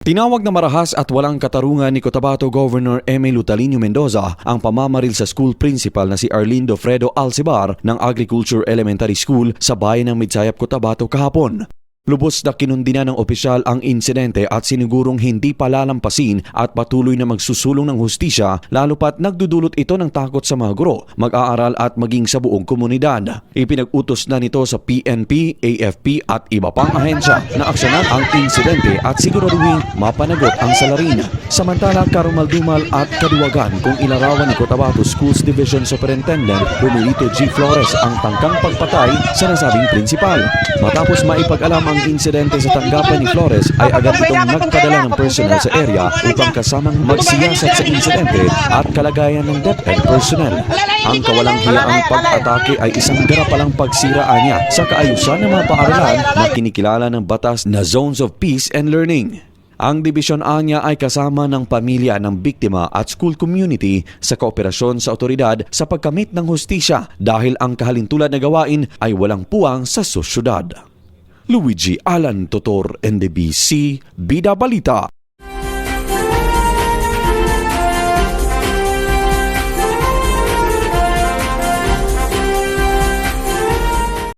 Tinawag na marahas at walang katarungan ni Cotabato Governor Emil Utalino Mendoza ang pamamaril sa school principal na si Arlindo Fredo Alcibar ng Agriculture Elementary School sa bayan ng Midsayap, Cotabato kahapon. Lubos na kinundina ng opisyal ang insidente at sinigurong hindi palalampasin at patuloy na magsusulong ng hustisya lalo pat nagdudulot ito ng takot sa mga guro, mag-aaral at maging sa buong komunidad. Ipinag-utos na nito sa PNP, AFP at iba pang ahensya na aksyonan ang insidente at siguraduhin mapanagot ang salarin. Samantala, karumaldumal at kadiwagan kung ilarawan ni Cotabato Schools Division Superintendent Romilito G. Flores ang tangkang pagpatay sa nasabing prinsipal. Matapos maipag-alam ang insidente sa tanggapan ni Flores ay agad itong nagpadala ng personnel sa area upang kasamang magsiyasat sa insidente at kalagayan ng DepEd personnel. Ang kawalang hiyaang pag-atake ay isang darapalang pagsiraan niya sa kaayusan ng mga paaralan na kinikilala ng batas na Zones of Peace and Learning. Ang Dibisyon A niya ay kasama ng pamilya ng biktima at school community sa kooperasyon sa otoridad sa pagkamit ng hustisya dahil ang kahalintulad na gawain ay walang puwang sa sosyudad. Luigi Alan Totor, NDBC, Bida Balita.